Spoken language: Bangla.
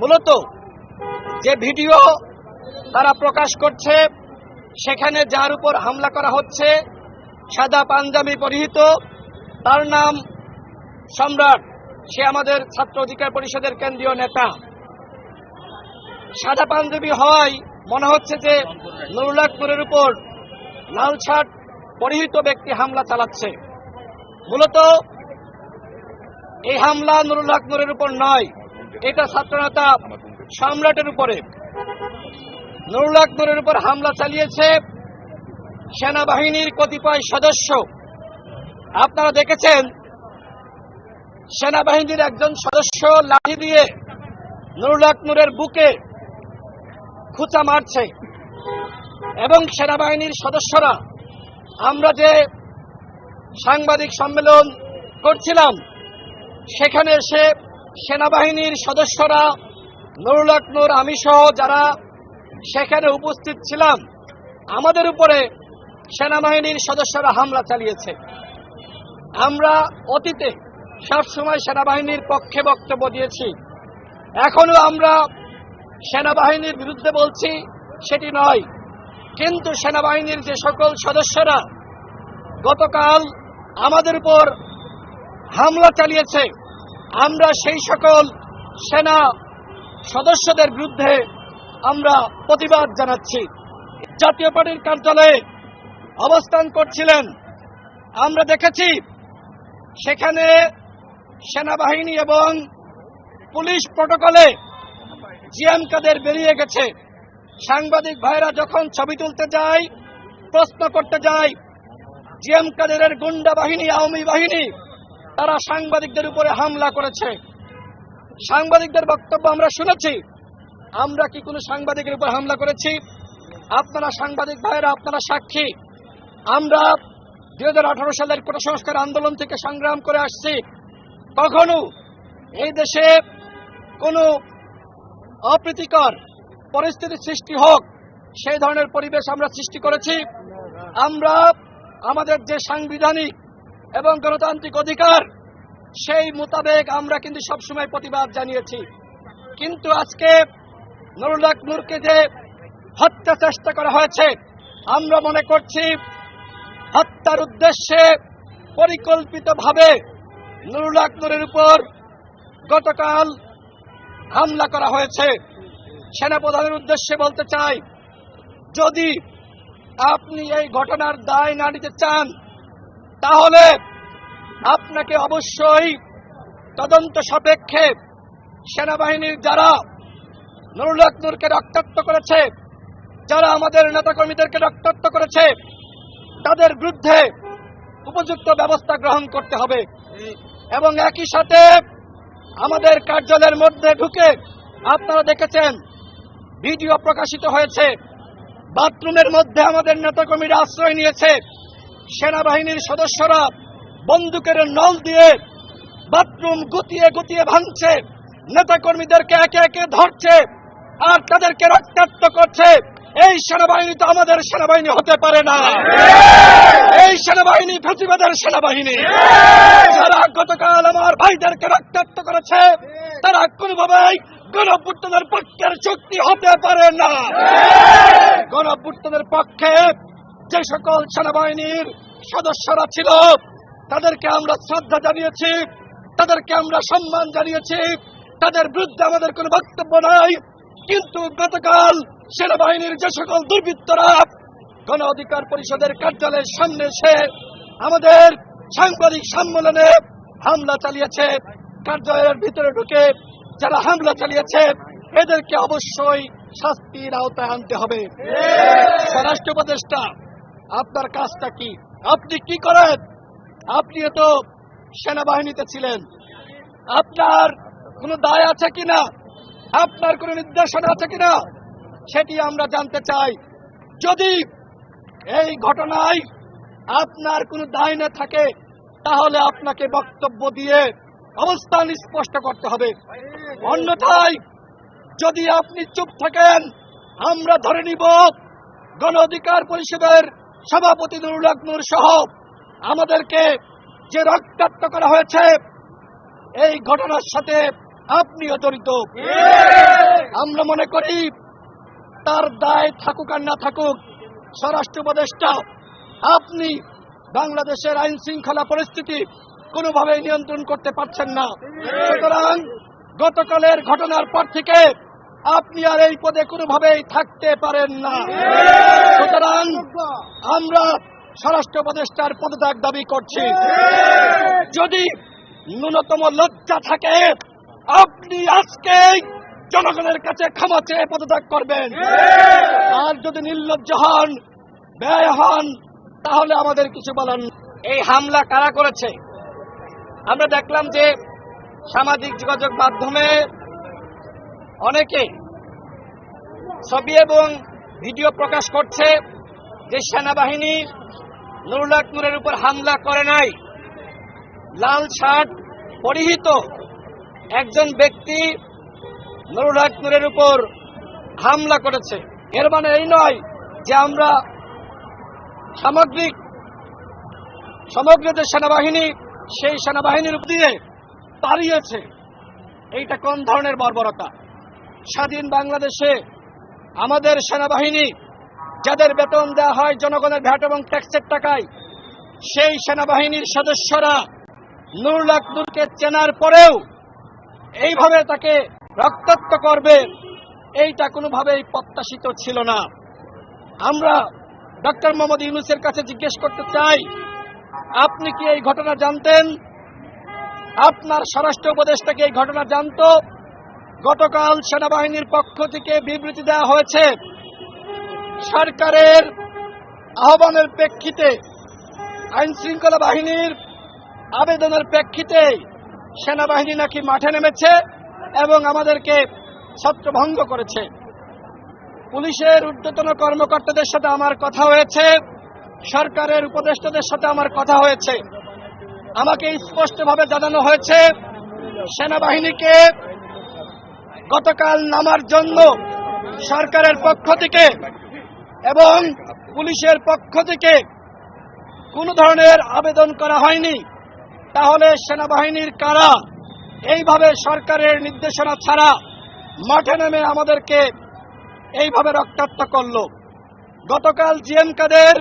মূলত যে ভিডিও তারা প্রকাশ করছে, সেখানে যার উপর হামলা করা হচ্ছে, সাদা পাঞ্জাবি পরিহিত, তার নাম সম্রাট, সে আমাদের ছাত্র অধিকার পরিষদের কেন্দ্রীয় নেতা। সাদা পাঞ্জাবি হওয়ায় মনে হচ্ছে যে নুরুল্লাহপুরের উপর লাল ছাট পরিহিত ব্যক্তি হামলা চালাচ্ছে। মূলত এই হামলা নুরুল হক নুরের উপর নয় এটা ছাত্রনেতা সম্রাটের উপরে। নুরুল হক নুরের উপর হামলা চালিয়েছে সেনাবাহিনীর কতিপয় সদস্য। আপনারা দেখেছেন, সেনাবাহিনীর একজন সদস্য লাঠি দিয়ে নুরুল হক নুরের বুকে খুঁচা মারছে। এবং সেনাবাহিনীর সদস্যরা, আমরা যে সাংবাদিক সম্মেলন করছিলাম, সেখানে এসে সেনাবাহিনীর সদস্যরা নুরুল হক নূর আমি সহ যারা সেখানে উপস্থিত ছিলাম, আমাদের উপরে সেনাবাহিনীর সদস্যরা হামলা চালিয়েছে। আমরা অতীতে সবসময় সেনাবাহিনীর পক্ষে বক্তব্য দিয়েছি। এখনও আমরা সেনাবাহিনীর বিরুদ্ধে বলছি, সেটি নয়। কিন্তু সেনাবাহিনীর যে সকল সদস্যরা গতকাল আমাদের উপর হামলা চালিয়েছে আমরা সেই সকল সেনা সদস্যদের বিরুদ্ধে আমরা প্রতিবাদ জানাচ্ছি। জাতীয় পার্টির কার্যালয়ে অবস্থান করছিলেন। আমরা দেখেছি সেখানে সেনাবাহিনী এবং পুলিশ প্রটোকলে জিএম কাদের বেরিয়ে গেছে। সাংবাদিক ভাইরা যখন ছবি তুলতে যায়, প্রশ্ন করতে যায় জিএম কাদেরের গুন্ডা বাহিনী, আওয়ামী বাহিনী তারা সাংবাদিকদের উপরে হামলা করেছে। সাংবাদিকদের বক্তব্য আমরা শুনেছি। আমরা কি কোনো সাংবাদিকের উপর হামলা করেছি? আপনারা সাংবাদিক ভাইয়েরা, আপনারা সাক্ষী। আমরা দুই হাজার আঠারো সালের কোটা সংস্কার আন্দোলন থেকে সংগ্রাম করে আসছি। কখনো এই দেশে কোনো অপ্রীতিকর পরিস্থিতি সৃষ্টি হোক, সেই ধরনের পরিবেশ আমরা সৃষ্টি করেছি। আমরা আমাদের যে সাংবিধানিক এবং গণতান্ত্রিক অধিকার, সেই মোতাবেক আমরা কিন্তু সবসময় প্রতিবাদ জানিয়েছি। কিন্তু আজকে নুরুল হক নূরকে যে হত্যা চেষ্টা করা হয়েছে, আমরা মনে করছি হত্যার উদ্দেশ্যে পরিকল্পিতভাবে নুরুল হক নূরের উপর গতকাল হামলা করা হয়েছে। সেনাপ্রধানের উদ্দেশ্যে বলতে চাই, যদি আপনি এই ঘটনার দায় না নিতে চান তাহলে আপনাকে অবশ্যই তদন্ত সাপেক্ষে সেনাবাহিনীর যারা নুরুল হক নূরকে রক্তাক্ত করেছে, যারা আমাদের নেতাকর্মীদেরকে রক্তাক্ত করেছে, তাদের বিরুদ্ধে উপযুক্ত ব্যবস্থা গ্রহণ করতে হবে। এবং একই সাথে আমাদের কার্যালয়ের মধ্যে ঢুকে আপনারা দেখেছেন, ভিডিও প্রকাশিত হয়েছে। বাথরুমের মধ্যে আমাদের নেতাকর্মীরা আশ্রয় নিয়েছে। সেনাবাহিনীর সদস্যরা বন্দুকের নল দিয়ে বাথরুম গুতিয়ে গুতিয়ে ভাঙছে, নেতাকর্মীদেরকে একে একে ধরছে, আর তাদেরকে রক্তাক্ত করছে। এই সেনাবাহিনী তো আমাদের সেনাবাহিনী হতে পারে না। এই সেনাবাহিনী ফেসিবাদের সেনাবাহিনী। যারা গতকাল আমার ভাইদেরকে রক্তাক্ত করেছে, তারা কোনোভাবেই গণপুত্রদের পক্ষের শক্তি হতে পারে না। গণপুত্রদের পক্ষে যে সকল সেনাবাহিনীর সদস্যরা ছিল তাদেরকে আমরা শ্রদ্ধা জানিয়েছি তাদেরকে আমরা সম্মান জানিয়েছি তাদের বিরুদ্ধে আমাদের কোনো বক্তব্য নাই। কিন্তু গতকাল সেনাবাহিনীর যে সকল দুর্বৃত্তরা গণ অধিকার পরিষদের কার্যালয়ের সামনে এসে আমাদের সাংবাদিক সম্মেলনে হামলা চালিয়েছে। কার্যালয়ের ভিতরে ঢুকে যারা হামলা চালিয়েছে এদেরকে অবশ্যই শাস্তির আওতায় আনতে হবে। স্বরাষ্ট্র উপদেষ্টা আপনার কাজটা কি? আপনি কি করেন? আপনি তো সেনাবাহিনীতে ছিলেন। আপনার কোনো দায় আছে কিনা আপনার কোনো নির্দেশনা আছে কিনা সেটি আমরা জানতে চাই। যদি এই ঘটনায় আপনার কোনো দায় না থাকে, তাহলে আপনাকে বক্তব্য দিয়ে অবস্থান স্পষ্ট করতে হবে। অন্যথায় যদি আপনি চুপ থাকেন, আমরা ধরে নিব গণ অধিকার পরিষদের সভাপতি নুরুল হক নূর সহ আমাদেরকে যে রক্তাক্ত করা হয়েছে এই ঘটনার সাথে আপনিও জড়িত। আমরা মনে করি তার দায় থাকুক আর না থাকুক স্বরাষ্ট্র উপদেষ্টা আপনি বাংলাদেশের আইন শৃঙ্খলা পরিস্থিতি কোনোভাবেই নিয়ন্ত্রণ করতে পারছেন না। সুতরাং গতকালের ঘটনার পর থেকে আপনি আর এই পদে কোনোভাবেই থাকতে পারেন না। সুতরাং আমরা স্বরাষ্ট্র উপদেষ্টার পদত্যাগ দাবি করছি। যদি ন্যূনতম লজ্জা থাকে, আপনি আজকেই জনগণের কাছে ক্ষমা চেয়ে পদত্যাগ করবেন। আর যদি নির্লজ্জ হন, ব্যয় হন, তাহলে আমাদের কিছু বলেন। এই হামলা কারা করেছে? আমরা দেখলাম যে সামাজিক যোগাযোগ মাধ্যমে অনেকে ছবি এবং ভিডিও প্রকাশ করছে যে সেনাবাহিনী নুরুল নূরের উপর হামলা করে নাই। লাল শার্ট পরিহিত একজন ব্যক্তি নুরুল হক উপর হামলা করেছে। এর মানে এই নয় যে আমরা সামগ্রিক সমগ্র যে সেনাবাহিনী, সেই সেনাবাহিনীর দিয়ে পালিয়েছে। এইটা কোন ধরনের বর্বরতা? স্বাধীন বাংলাদেশে আমাদের সেনাবাহিনী, যাদের বেতন দেওয়া হয় জনগণের ভ্যাট এবং ট্যাক্সের টাকায়, সেই সেনাবাহিনীর সদস্যরা নুরুল হক চেনার পরেও এইভাবে তাকে রক্তাক্ত করবে, এইটা কোনোভাবেই প্রত্যাশিত ছিল না। আমরা ডক্টর মোহাম্মদ ইউনুসের কাছে জিজ্ঞেস করতে চাই, আপনি কি এই ঘটনা জানতেন? আপনার স্বরাষ্ট্র উপদেষ্টাকে এই ঘটনা জানতো? গতকাল সেনাবাহিনীর পক্ষ থেকে বিবৃতি দেওয়া হয়েছে, সরকারের আহ্বানের প্রেক্ষিতে আইন শৃঙ্খলা বাহিনীর আবেদনের প্রেক্ষিতে সেনাবাহিনী নাকি মাঠে নেমেছে এবং আমাদেরকে ছত্রভঙ্গ করেছে। পুলিশের ঊর্ধ্বতন কর্মকর্তাদের সাথে আমার কথা হয়েছে, সরকারের উপদেষ্টাদের সাথে আমার কথা হয়েছে। আমাকে স্পষ্টভাবে জানানো হয়েছে, সেনাবাহিনীকে গতকাল নামার জন্য সরকারের পক্ষ থেকে এবং পুলিশের পক্ষ থেকে কোনো ধরনের আবেদন করা হয়নি। তাহলে সেনাবাহিনীর কারা এইভাবে সরকারের নির্দেশনা ছাড়া মাঠে নেমে আমাদেরকে এইভাবে রক্তাক্ত করল? গতকাল জিএম কাদের